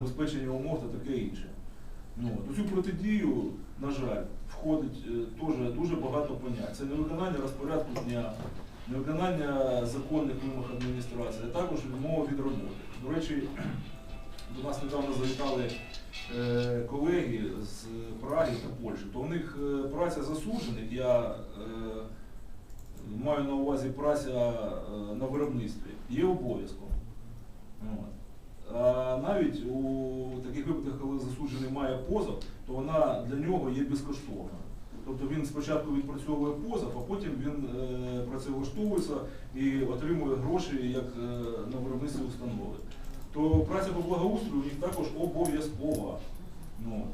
забезпечення умов та таке інше. Ну. У цю протидію, на жаль, входить е, теж дуже багато понять. Це невиконання розпорядку дня, невиконання законних вимог адміністрації, а також відмова від роботи. До речі, до нас недавно завітали е, колеги з Праги та Польщі, то у них е, праця засуджених, я маю на увазі праця на виробництві, є обов'язком. Навіть у таких випадках, коли засуджений має позов, то вона для нього є безкоштовною. Тобто він спочатку відпрацьовує позов, а потім він е, працевлаштовується і отримує гроші як е, на виробництві установи. То праця по благоустрою у них також обов'язкова. Ну,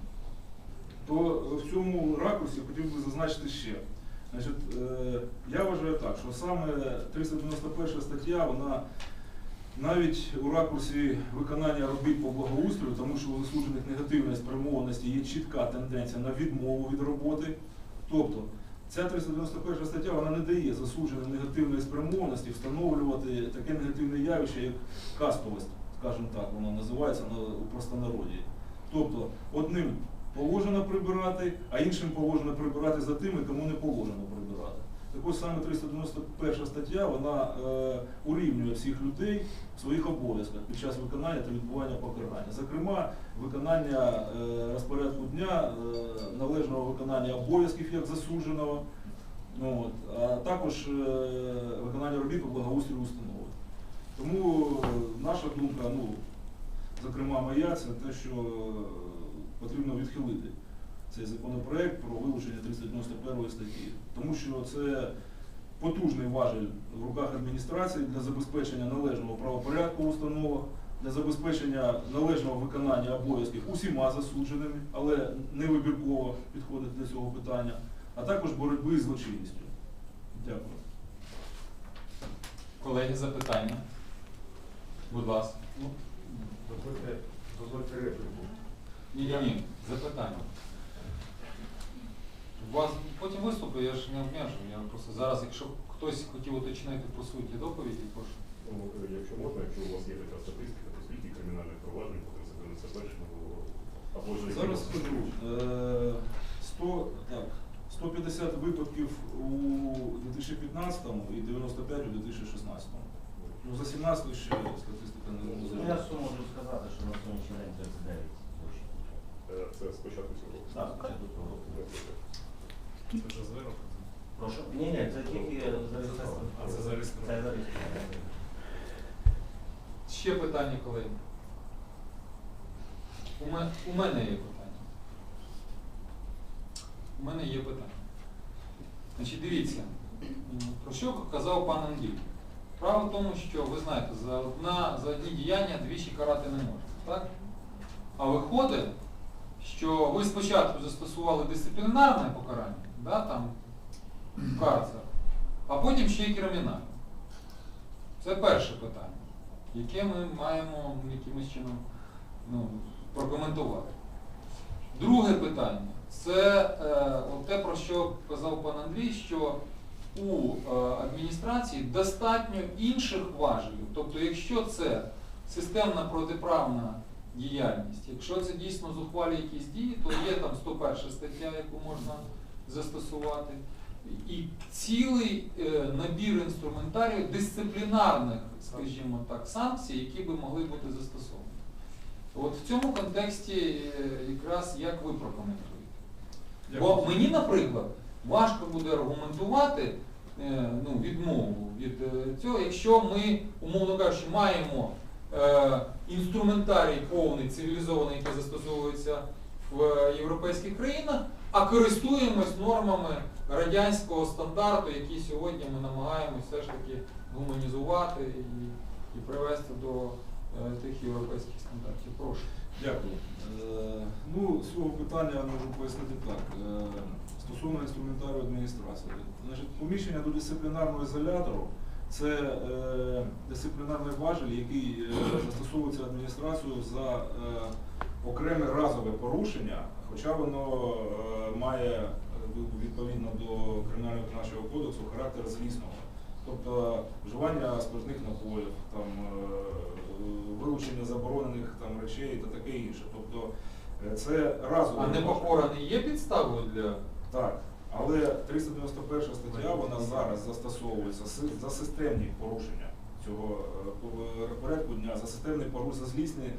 то в цьому ракурсі хотів би зазначити ще. Значить, е, я вважаю так, що саме 391 стаття, вона навіть у ракурсі виконання робіт по благоустрою, тому що у засуджених негативної спрямованості є чітка тенденція на відмову від роботи. Тобто ця 391 стаття вона не дає засудженим негативної спрямованості встановлювати таке негативне явище, як кастовість, скажімо так, воно називається у простонароді. Тобто одним положено прибирати, а іншим положено прибирати за тими, кому не положено прибирати. Так ось саме 391 стаття, вона е, урівнює всіх людей в своїх обов'язках під час виконання та відбування покарання. Зокрема, виконання е, розпорядку дня, е, належного виконання обов'язків як засудженого, ну, от, а також е, виконання робіт по благоустрою установи. Тому е, наша думка, ну, зокрема моя, це те, що е, потрібно відхилити цей законопроект про вилучення 391 статті. Тому що це потужний важель в руках адміністрації для забезпечення належного правопорядку в установах, для забезпечення належного виконання обов'язків усіма засудженими, але не вибірково підходить до цього питання, а також боротьби з злочинністю. Дякую. Колеги, запитання. Будь ласка. Ну, Дозвольте, дозвольте репліку. Ні, ні, ні, запитання. У вас потім виступи, я ж не обмежую. Я просто зараз, якщо хтось хотів уточнити по суті доповіді, прошу. Ну, е, якщо можна, якщо у вас є така статистика, то скільки кримінальних проваджень по 391 було або ж Зараз скажу. е, 100, так, 150 випадків у 2015 і 95 у 2016. Ну, за 17 ще статистика не Ну. Я суму можу сказати, що на сьогоднішній день 39 злочинів. Е, Це спочатку цього року. Так, це до того року. Це вже з. Прошу? Ні, ні, це тільки зареєстровано. А, це зареєстровано. Це зареєстровано. Ще питання, колеги. У мене, у мене є питання. У мене є питання. Значить, дивіться, м, про що казав пан Андрій. Справа в тому, що ви знаєте, за, одна, за одні діяння двічі карати не можна. Так? А виходить, що ви спочатку застосували дисциплінарне покарання, да, там, карцер, а потім ще й кримінальне. Це перше питання, яке ми маємо якимось чином ну, прокоментувати. Друге питання це е, от те, про що казав пан Андрій, що у е, адміністрації достатньо інших важелів. Тобто, якщо це системна протиправна діяльність, якщо це дійсно зухвалі якісь дії, то є там 101 стаття, яку можна застосувати. І цілий е, набір інструментарію дисциплінарних, скажімо так, санкцій, які би могли бути застосовані. От в цьому контексті е, якраз як ви прокоментуєте? Бо мені, наприклад, важко буде аргументувати е, ну, відмову від цього, якщо ми, умовно кажучи, маємо інструментарій повний цивілізований, який застосовується в європейських країнах, а користуємось нормами радянського стандарту, який сьогодні ми намагаємося все ж таки гуманізувати і, і привести до е, тих європейських стандартів. Прошу. Дякую. Е, Ну, з цього питання можу пояснити так. Е, Стосовно інструментарію адміністрації. Значить, поміщення до дисциплінарного ізолятору це е, дисциплінарний важель, який е, застосовується адміністрацією за е, окреме разове порушення, хоча воно е, має е, відповідно до кримінального нашого кодексу характер злісного. Тобто вживання спиртних напоїв, там, е, вилучення заборонених там, речей та таке інше. Тобто це разово. А непокора не є підставою для. Так, але 391 стаття вона зараз застосовується за системні порушення цього е, порядку дня, за системний поруш, за злісні,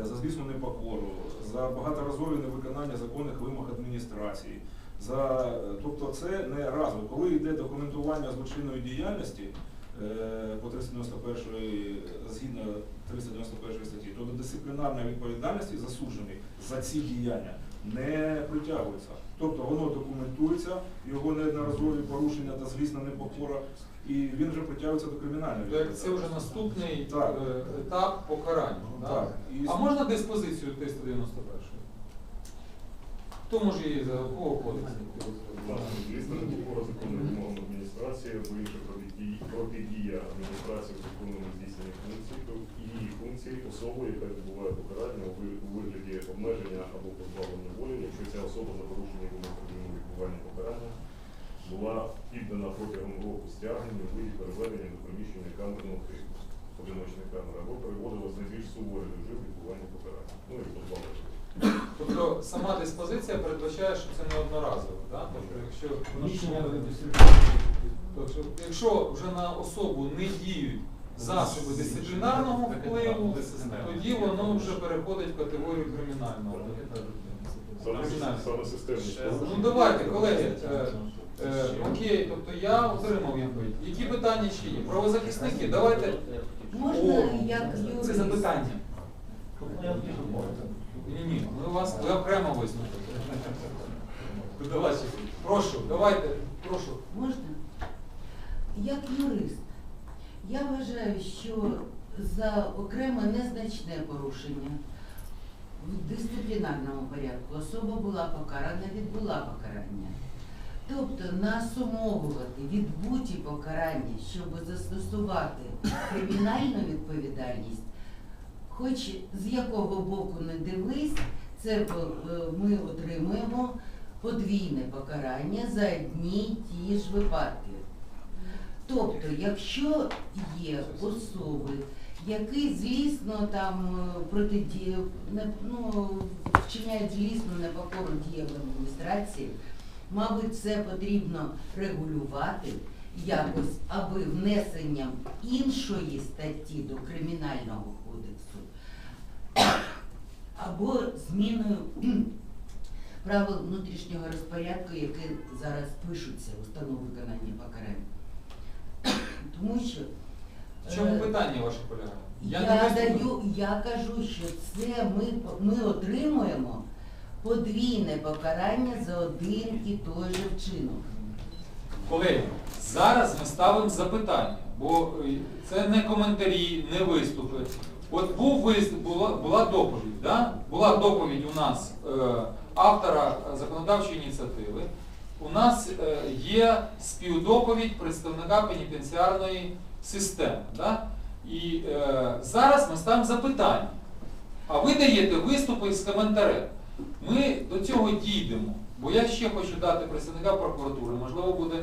е, за злісну непокору, за багаторазові невиконання законних вимог адміністрації. За, е, тобто це не разово. Коли йде документування злочинної діяльності по 391 згідно 391 статті, то до дисциплінарної відповідальності засуджений за ці діяння не притягується. Тобто воно документується, його неодноразові порушення та злісна непокора, і він вже притягується до кримінальної То це вже наступний Так. е, етап покарання. да? Так. І- А можна диспозицію 391? Хто може її за кого кодексі? Власне, звісно, не було законних вимог адміністрації або інша протидія, протидія адміністрації в законному здійсненні функцій то і її функції особи, яка відбуває покарання у вигляді обмеження або позбавлення волі, якщо ця особа на порушення вимог відбування покарання була піддана протягом року стягнення у виді переведення до приміщення камерного типу, одиночної камери, або переводилась на більш суворий режим відбування покарання. Ну і позбавлення. Тобто сама диспозиція передбачає, що це не одноразово. Да? Тобто, якщо Тобто, якщо вже на особу не діють засоби дисциплінарного впливу, тоді воно вже переходить в категорію кримінального. Саме. Ну давайте, колеги, е, е, окей, тобто я отримав відповідь. Які питання ще є? Правозахисники, давайте. Можна О, як Це запитання. Ні, ні, ми вас ви окремо вислухаєте. Прошу, давайте, прошу. Можна? Як юрист, я вважаю, що за окреме незначне порушення в дисциплінарному порядку особа була покарана, відбула покарання. Тобто насумовувати відбуті покарання, щоб застосувати кримінальну відповідальність, хоч з якого боку не дивись, це е, ми отримуємо подвійне покарання за одні ті ж випадки. Тобто, якщо є особи, які злісно там е, протидію, не- ну, вчиняють злісну непокору діям адміністрації, мабуть, це потрібно регулювати якось, аби внесенням іншої статті до Кримінального кодексу або зміною правил внутрішнього розпорядку, які зараз пишуться в установу виконання покарань. Тому що В чому е, питання ваше полягає? я, виступив. даю, я кажу, що це ми, ми отримуємо подвійне покарання за один і той же вчинок. Колеги, зараз ми ставимо запитання, бо е, це не коментарі, не виступи. От був виступ, була, була доповідь, да? була доповідь у нас е, автора законодавчої ініціативи. У нас е, є співдоповідь представника пенітенціарної системи. Да? І е, зараз ми ставимо запитання. А ви даєте виступи з коментарем. Ми до цього дійдемо. Бо я ще хочу дати представника прокуратури. Можливо, буде.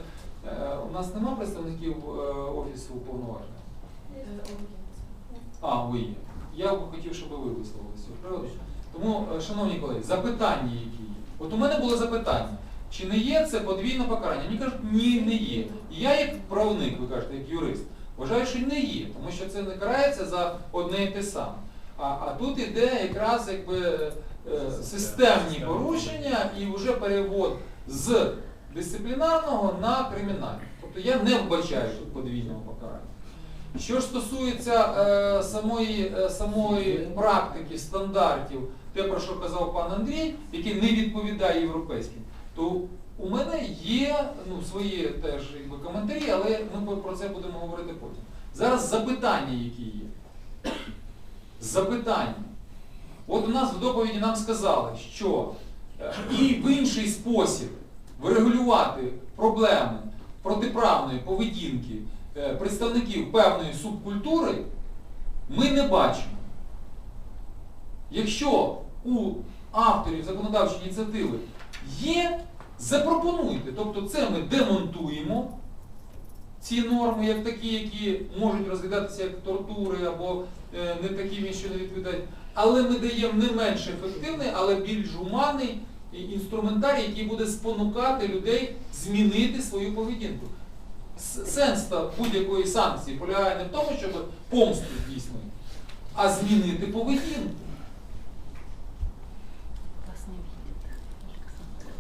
е, у нас нема представників е, офісу уповноваженого? А, ви є. Я б хотів, щоб ви висловили з цього приводу. Тому, е, шановні колеги, запитання, які є. От у мене було запитання, чи не є це подвійне покарання? Мені кажуть, ні, не є. І я як правник, ви кажете, як юрист, вважаю, що не є, тому що це не карається за одне і те саме. А, а тут іде якраз якби е, системні порушення і вже перевод з дисциплінарного на кримінальне. Тобто я не вбачаю тут подвійного покарання. Що ж стосується е, самої, е, самої практики, стандартів, те, про що казав пан Андрій, який не відповідає європейським, то у мене є ну, свої теж якби, коментарі, але ми про це будемо говорити потім. Зараз запитання, які є. Запитання. От у нас в доповіді нам сказали, що е, і в інший спосіб врегулювати проблеми протиправної поведінки е, представників певної субкультури ми не бачимо. Якщо у авторів законодавчої ініціативи є, запропонуйте. Тобто це ми демонтуємо ці норми як такі, які можуть розглядатися як тортури або е, не такими, що не відповідають, але ми даємо не менш ефективний, але більш гуманний і- інструментарій, який буде спонукати людей змінити свою поведінку. Сенс будь-якої санкції полягає не в тому, щоб помсту здійснити, а змінити поведінку.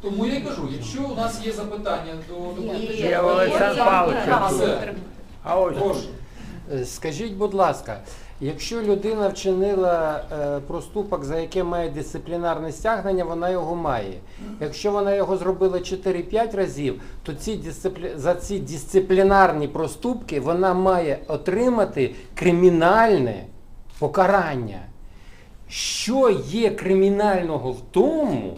Тому я й кажу, якщо у нас є запитання до доповідача, Є, Олександр Павлович, Все. А ось прошу. Е, Скажіть, будь ласка, якщо людина вчинила е, проступок, за яке має дисциплінарне стягнення, вона його має. Якщо вона його зробила 4-5 разів, то ці дисциплі... за ці дисциплінарні проступки вона має отримати кримінальне покарання. Що є кримінального в тому,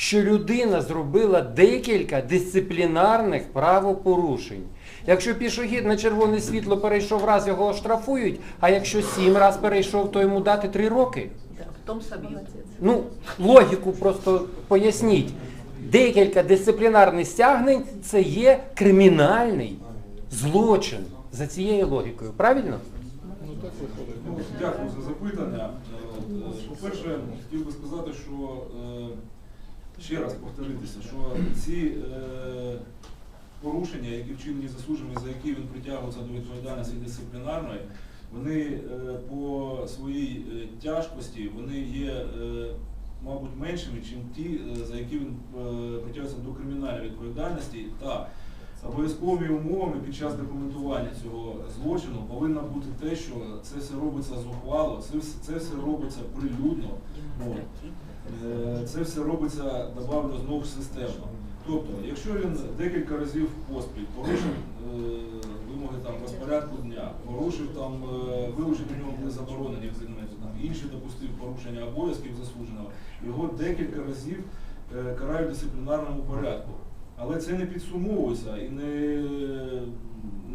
що людина зробила декілька дисциплінарних правопорушень. Якщо пішохід на червоне світло перейшов раз, його оштрафують, а якщо сім раз перейшов, то йому дати три роки. в том собі. Ну, логіку просто поясніть. Декілька дисциплінарних стягнень це є кримінальний злочин за цією логікою. Правильно? Ну, так виходить. Дякую за запитання. Е, е, По-перше, хотів би сказати, що е, ще раз повторитися, що ці е, порушення, які вчинені засудженими, за які він притягується до відповідальності дисциплінарної, вони е, по своїй е, тяжкості вони є, мабуть, меншими, ніж ті, за які він притягується до кримінальної відповідальності. Та Обов'язковими умовами під час документування цього злочину повинно бути те, що це все робиться зухвало, це все, робиться прилюдно, це все робиться, добавлю, знову системно. Тобто, якщо він декілька разів поспіль порушив е, вимоги там, розпорядку дня, порушив там, е, вилучені у нього були заборонені предмети, там, інші допустив порушення обов'язків засудженого, його декілька разів е, карають в дисциплінарному порядку. Але це не підсумовується і не,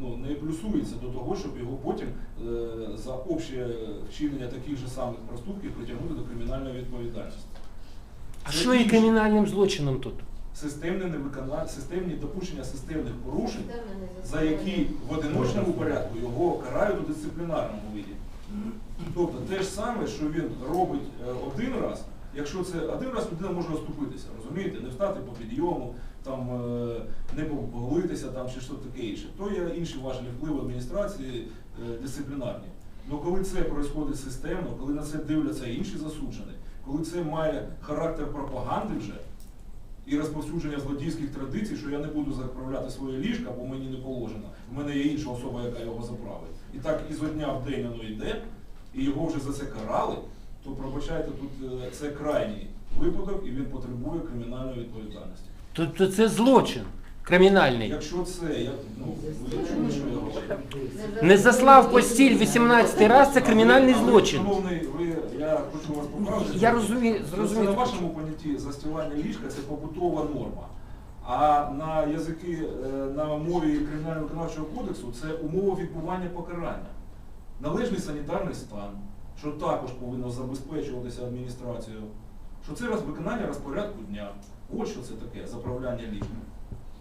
ну, не плюсується до того, щоб його потім е, за обще вчинення таких же самих проступків притягнути до кримінальної відповідальності. А що є кримінальним злочином тут? Системне невиконання, системні допущення системних порушень, за які в одиночному порядку його карають у дисциплінарному виді. Тобто те ж саме, що він робить е, один раз, якщо це один раз людина може оступитися, розумієте, не встати по підйому, там, е, не поголитися там, чи щось таке інше, то є інші важливі впливи адміністрації е, дисциплінарні. Ну коли це відбувається системно, коли на це дивляться інші засуджені, коли це має характер пропаганди вже, і розповсюдження злодійських традицій, що я не буду заправляти своє ліжко, бо мені не положено. У мене є інша особа, яка його заправить. І так ізо дня в день воно йде, і його вже за це карали, то пробачайте, тут е, це крайній випадок, і він потребує кримінальної відповідальності. Тобто це злочин кримінальний. Якщо це, я, ну, чули, що я говорю? Не заслав постіль 18 раз, це кримінальний злочин. Шановний, ви, я хочу вас поправити. Я розумію, Просто зрозумів. на вашому понятті застілання ліжка це побутова норма. А на язики, е, на мові кримінального виконавчого кодексу це умова відбування покарання. Належний санітарний стан, що також повинно забезпечуватися адміністрацією. Що це виконання розпорядку дня. От що це таке заправляння ліжка.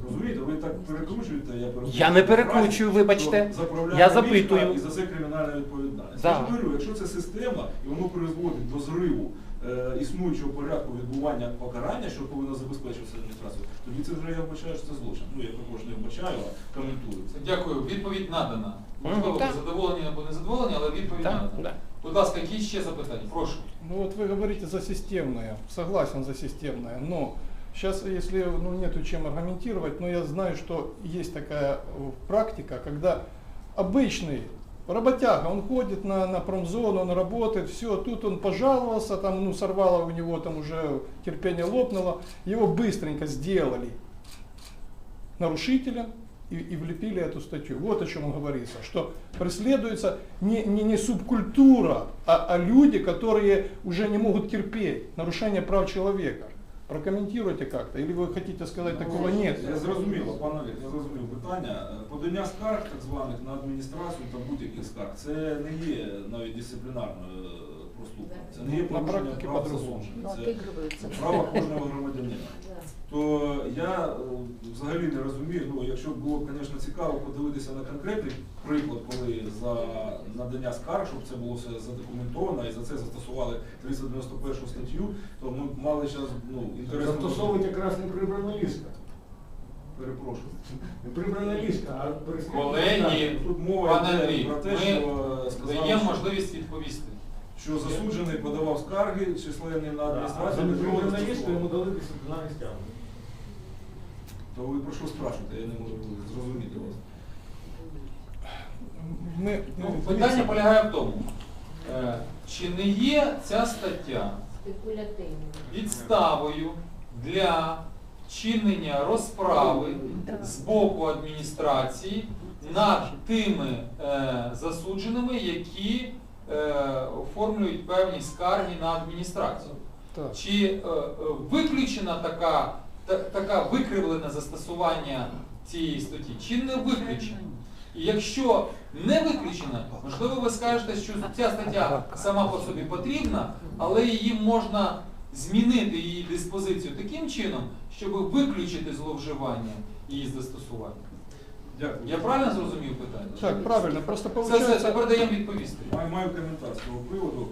Розумієте, ви так перекручуєте, я перекручую. Я не перекручую, вибачте. Я запитую. І за це кримінальна відповідальність. Да. Я ж говорю, якщо це система і воно призводить до зриву е, існуючого порядку відбування покарання, що повинно забезпечуватися адміністрацією, тоді це вже я вбачаю, що це злочин. Ну я також не вбачаю, а коментую це. Дякую. Відповідь надана. Можливо, ви задоволені або не задоволені, але відповідь Так, надана. да. Будь ласка, які ще запитання? Прошу. Ну вот вы говорите за системное, согласен за системное, но сейчас, если ну, нету чем аргументировать, но я знаю, что есть такая э, практика, когда обычный работяга, он ходит на, на промзону, он работает, все, тут он пожаловался, там, ну, сорвало у него, там уже терпение лопнуло, его быстренько сделали нарушителем и, и влепили эту статью. Вот о чем говорится, что преследуется не, не, не субкультура, а, а люди, которые уже не могут терпеть нарушение прав человека. Прокомментируйте как-то, или вы хотите сказать, такого нет? Я зрозуміло, пане Олег, я зрозумів питання. Е, Подання скарг, так званих, на адміністрацію та будь-яких скарг, це не є навіть дисциплінарною е, проступок. Це не є На порушення практиці прав по-другому. засуджених. Ну, Це отыгрываются. право кожного громадянина. То я е, взагалі не розумію, ну якщо було б, звісно, цікаво подивитися на конкретний приклад, коли за надання скарг, щоб це було все задокументовано і за це застосували 391 статтю, то ми мали зараз ну, інтересно. Застосовують якраз не прибрана ліска. Перепрошую. Не прибрана ліска, а переслідування. Колеги, Тут мова пане йде Андрій, про те, ми що сказали, даємо що- можливість відповісти. що засуджений подавав скарги численні на А за адміністрацію. неприбрану не ліску йому дали дисциплінарне стягнення. То ви про що спрашуєте? Я не можу зрозуміти вас. Мы, Ну, питання полягає в тому, е, чи не є ця стаття Спекулятивно. підставою для чинення розправи з боку адміністрації над тими е, засудженими, які е, оформлюють певні скарги на адміністрацію. так. Чи е, е, виключена така, та, така викривлене застосування цієї статті, чи не виключена? І якщо не виключена, можливо, ви скажете, що ця стаття сама по собі потрібна, але її можна змінити її диспозицію таким чином, щоб виключити зловживання її застосування. Дякую. Я правильно зрозумів питання? Так, правильно. Просто Все, все, получается... тепер даємо відповісти. Маю, маю коментар з цього приводу.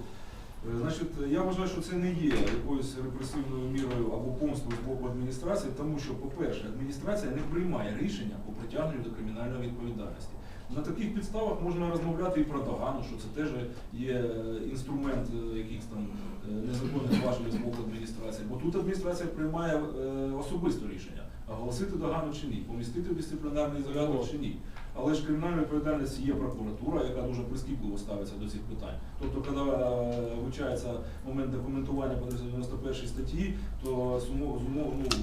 Е, Значить, я вважаю, що це не є якоюсь репресивною мірою або помстою з боку адміністрації, тому що, по-перше, адміністрація не приймає рішення по притягненню до кримінальної відповідальності. На таких підставах можна розмовляти і про догану, що це теж є е, інструмент е, якихось там незаконних важелів з боку адміністрації. Бо тут адміністрація приймає особисто рішення, оголосити догану чи ні, помістити в дисциплінарний ізолятор чи ні. Але ж кримінальна відповідальність є прокуратура, яка дуже прискіпливо ставиться до цих питань. Тобто, коли е, вивчається момент документування по 91 статті, то ну,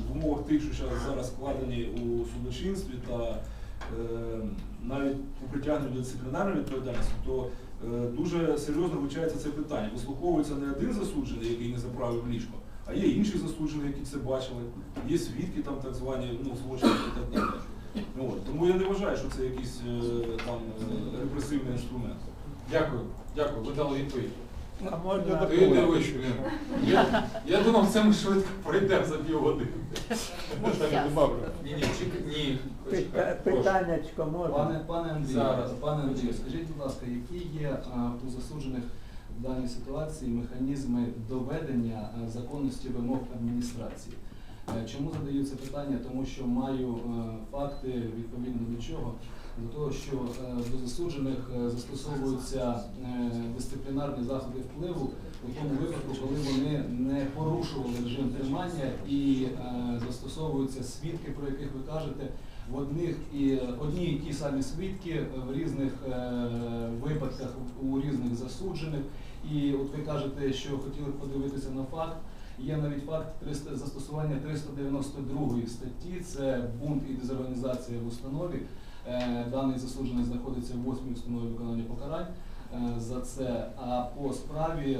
в умовах тих, що зараз складені у судочинстві та е, навіть по притягненню до дисциплінарної відповідальності, то е, дуже серйозно вивчається це питання. Вислуховується не один засуджений, який не заправив ліжко, а є інші засуджені, які це бачили, є свідки там так звані, ну, злочини і так далі. От. Тому я не вважаю, що це якийсь е, там е, репресивний інструмент. Дякую, дякую, ви дали відповідь. Я Ти. Я, я думав, це ми швидко пройдемо за півгодини. Ні, ні, чекай, ні. почекай, прошу. Питаннячко можна? Пане, пане Андрію, Зараз. пане Андрію, скажіть, будь ласка, які є а, у засуджених в даній ситуації механізми доведення а, законності вимог адміністрації? Чому задаю це питання? Тому що маю е, факти відповідно до чого? До того, що е, до засуджених е, застосовуються дисциплінарні заходи впливу у тому випадку, коли вони не порушували режим тримання і застосовуються свідки, про яких ви кажете, в одних і одні і ті самі свідки в різних випадках у різних засуджених. І от ви кажете, що хотіли подивитися на факт. Є навіть факт 300 застосування 392 статті, це бунт і дезорганізація в установі. Е, Даний засуджений знаходиться в 8 установі виконання покарань е, за це. А по справі е,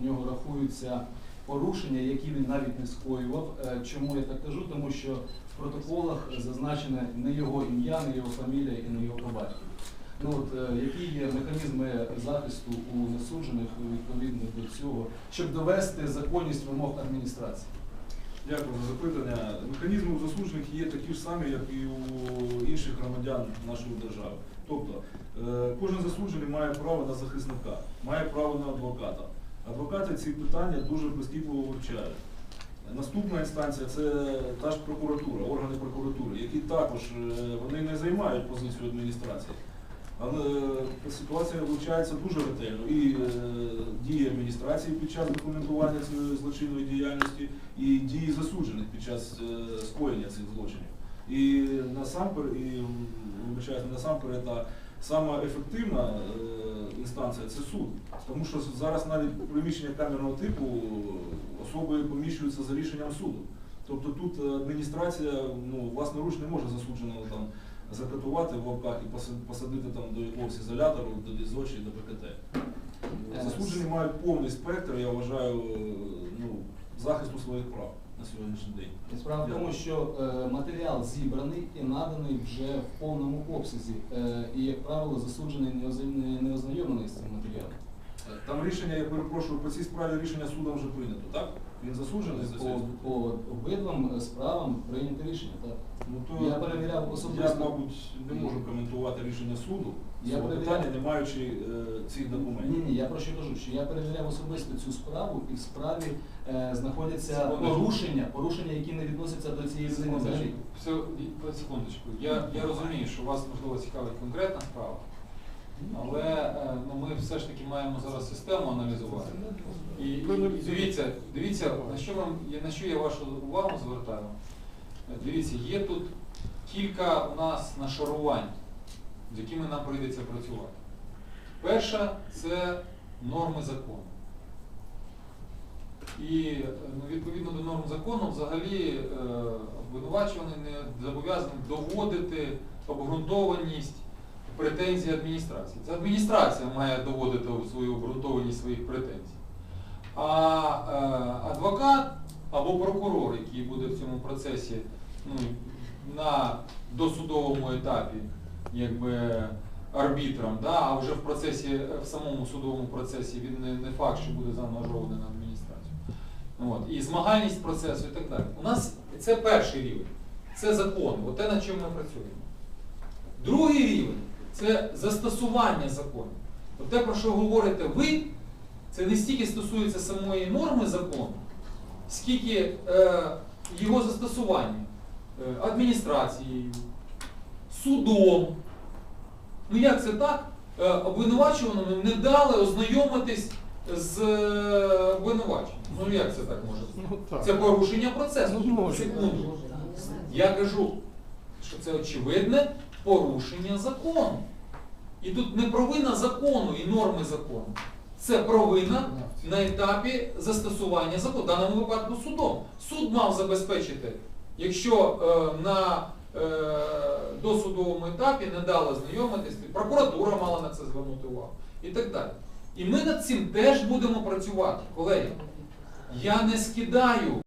у нього рахуються порушення, які він навіть не скоював. Чому я так кажу? Тому що в протоколах зазначене не його ім'я, не його фамілія і не його по батькові. Ну от е, які є механізми захисту у засуджених відповідно до цього, щоб довести законність вимог адміністрації? Дякую за запитання. Механізми у засуджених є такі ж самі, як і у інших громадян нашої держави. Тобто е, кожен засуджений має право на захисника, має право на адвоката. Адвокати ці питання дуже прискіпливо вивчають. Наступна інстанція це та ж прокуратура, органи прокуратури, які також е, вони не займають позицію адміністрації. Але е, ситуація вивчається дуже ретельно. І е, дії адміністрації під час документування цієї злочинної діяльності, і дії засуджених під час е, скоєння цих злочинів. І насамперед, і насамперед, а сама ефективна інстанція це суд. Тому що зараз навіть приміщення камерного типу особи поміщуються за рішенням суду. Тобто тут адміністрація ну, власноруч не може засудженого там закатувати в лапках і посадити там до якогось ізолятору, до ДІЗО чи до ПКТ. Засуджені мають повний спектр, я вважаю, е, ну, захисту своїх прав на сьогоднішній день. Справа в тому, що е, матеріал зібраний і наданий вже в повному обсязі. Е, і, як правило, засуджений не, ознайомлений з цим матеріалом. Там рішення, я перепрошую, по цій справі рішення судом вже прийнято, так? Він засуджений По, по обидвам е, справам прийняте рішення, так. Ну, то Я перевіряв особисто. Я, мабуть, не можу коментувати рішення суду Я цього перевіряв. питання, не маючи е, цих документів. Ні, ні, я про що кажу, що я перевіряв особисто цю справу, і в справі е, знаходяться Секундочку. порушення, порушення, які не відносяться до цієї людини взагалі. Все, секундочку. Я, я розумію, що вас можливо цікавить конкретна справа, але е, ну, ми все ж таки маємо зараз систему аналізувати. І, і дивіться, дивіться, на що вам на що я вашу увагу звертаю. Дивіться, є тут кілька у нас нашарувань, з якими нам прийдеться працювати. Перша це норми закону. І ну, відповідно до норм закону взагалі е, обвинувачуваний не зобов'язаний доводити обґрунтованість претензій адміністрації. Це адміністрація має доводити свою обґрунтованість своїх претензій. А е, адвокат або прокурор, який буде в цьому процесі ну, на досудовому етапі, якби арбітром, да, а вже в процесі, в самому судовому процесі він не, не факт, що буде заангажований на адміністрацію. От. І змагальність процесу і так далі. У нас це перший рівень. Це закон, те, над чим ми працюємо. Другий рівень це застосування законів. От те, про що говорите ви, це не стільки стосується самої норми закону, скільки е, його застосування е, адміністрацією, судом. Ну як це так? Е, обвинувачуваному не дали ознайомитись з е, обвинуваченням. Ну як це так може бути? Ну так. Це порушення процесу. Ну, може. Секунду. Я кажу, що це очевидне порушення закону. І тут не провина закону і норми закону. Це провина на етапі застосування закону, в даному випадку судом. Суд мав забезпечити, якщо е, на е, досудовому етапі не дали знайомитись, прокуратура мала на це звернути увагу і так далі. І ми над цим теж будемо працювати, колеги. Я не скидаю